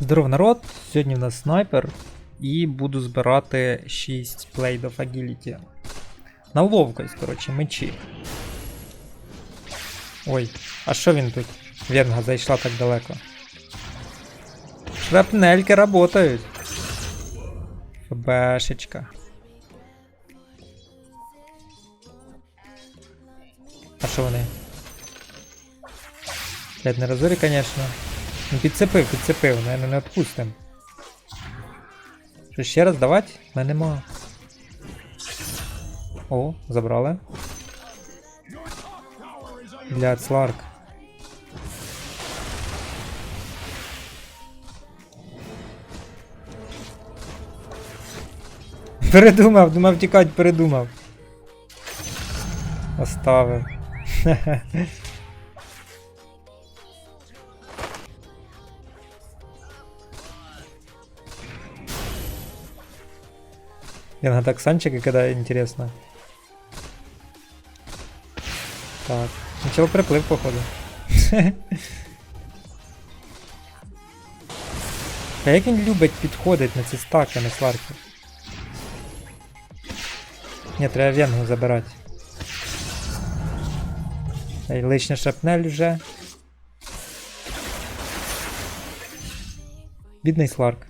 Здоров народ! Сьогодні в нас снайпер і буду збирати 6 Blade of Agility. На ловкость, коротше, мечі. Ой, а що він тут? Венга зайшла так далеко. Шрапнельки работають. ФБшечка. А що вони? Блять, не розорі, конечно. Ну підцепив, підцепив, наверное, не відпустим. Що ще раз давати? Мене нема. О, забрали. Блядь, Сларк. Передумав, думав тікати, передумав. Оставив. Янга так санчики кидає, интересно. Так. Нічого приплив, походу. А як він любить підходить на ці стаки на сварки? Ні, треба венгу забирати. Ей, лишня шапнель вже. Бідний Сларк.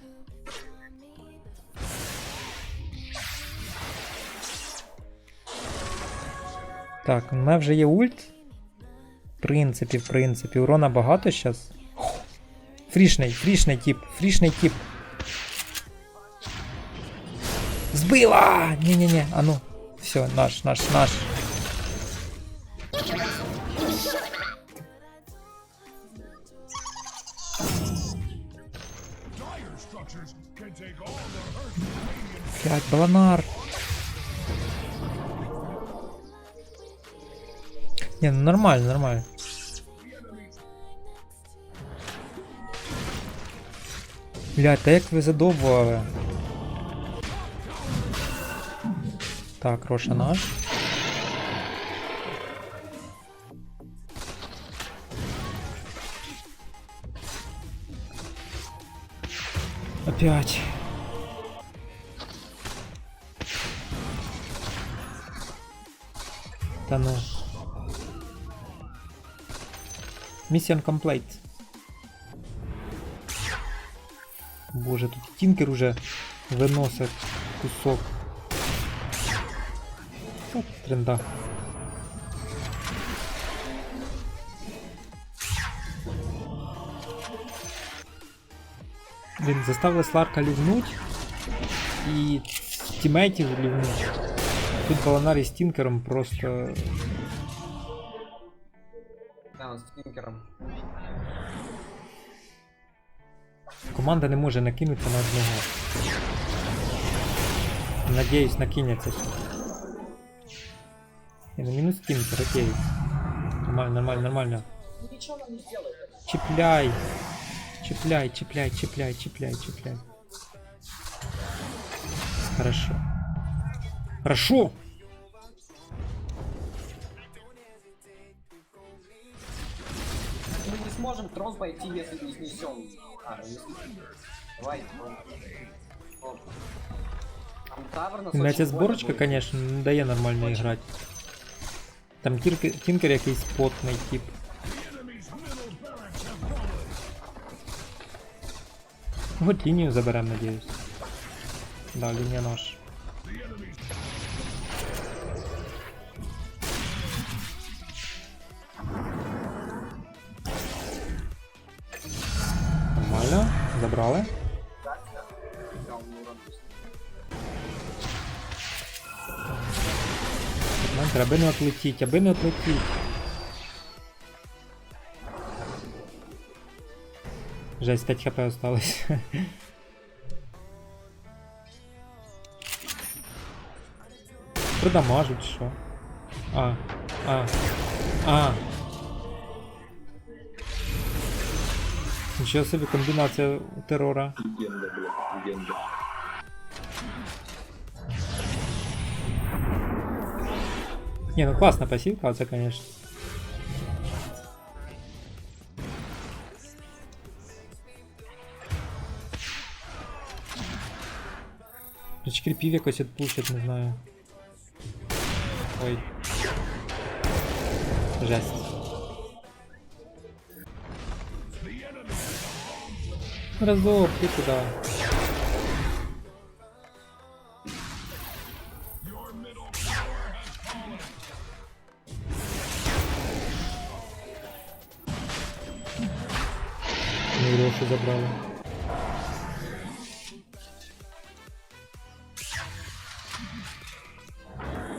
Так, у мене вже є ульт. В принципі, в принципі, урона багато зараз. Фрішний, фрішний тип, фрішний тип. Збила! Ні-ні-ні, а ну. Все, наш, наш, наш. Блять, баланар. Не, ну нормально, нормально. Блять, та як ви. Так, Роша наш. Опять. Та ну. Mission complete. Боже, тут тінкер уже виносить кусок. От тренда. Блін, заставили Сларка лівнуть і тімейтів лівнуть. Тут Баланарі з Тінкером просто Да, з тінкером. Команда не може накинутися на одного. Надіюсь, накинеться. Я на мінус тінкер, окей. Нормально, нормально, нормально. Нічого не зробить. Чіпляй. Чіпляй, чіпляй, чіпляй, чіпляй, чіпляй. Хорошо. Хорошо! сможем трон пойти, если не снесем. А, ну, если... Давай. трон. Оп. Там тавр нас Блять, очень ця зборочка, больно будет. конечно, не дає нормально грати. Там тірки, тінкер якийсь потний тип. Вот лінію заберем, надіюсь. Да, лінія наша. Забрали. Аби не отлетіть, аби не отлетіть. Жесть, 5 хп осталось. Продамажуть, що? А, а, а. Нічого собі комбинация террора. Легенда, блядь, легенда. Не, ну классно пасівка, це, конечно. Кріпів якось пушит, не знаю. Ой. Жесть. Разок, ти куди? Ну, гроші забрали.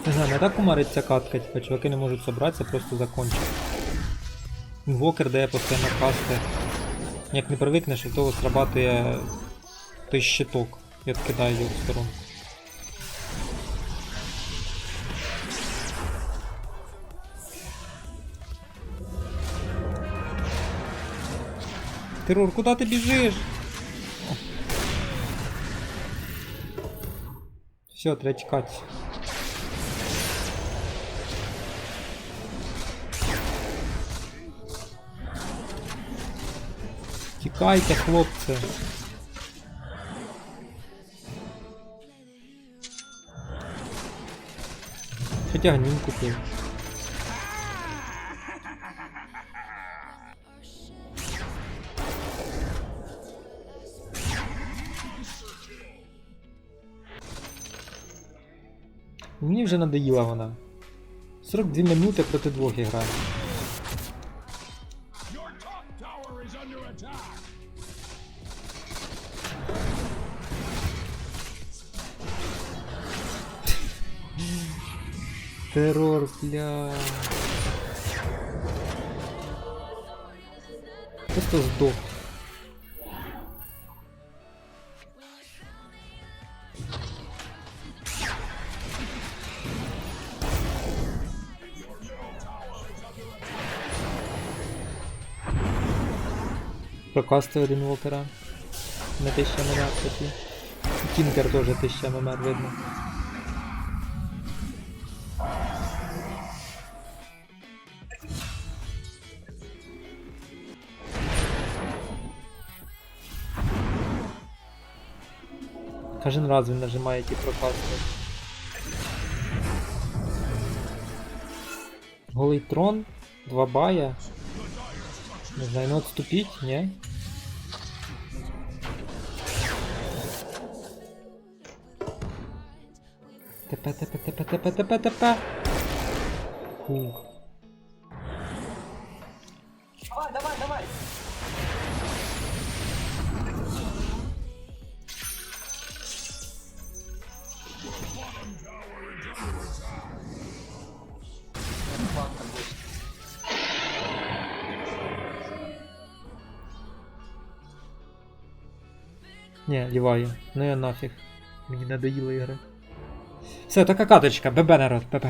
Не знаю, не так кумарить ця катка, типа чуваки не можуть собратися, просто закончить. Інвокер дає постійно касти. Як не привикнеш, від того срабатує той щиток. Я відкидаю його в сторонку. Террор, куда ты бежишь? Все, треба тікати. Тікайте, хлопці. Хоча гнім купив. Мені вже надоїла вона. 42 минути проти двох грає. Террор, бля. Просто сдох. Прокастив один вокера. На 1000 ММР такі. Тінкер теж 1000 ММР видно. Кожен раз він нажимає ті прокасти. Голий трон, два бая. Не знаю, ну отступить, не? ТП, ТП, ТП, ТП, ТП, ТП. Фух. Не, ліваю. Ну я нафіг. Мені надоїло ігри. Все, така каточка, ББ народ, ББ.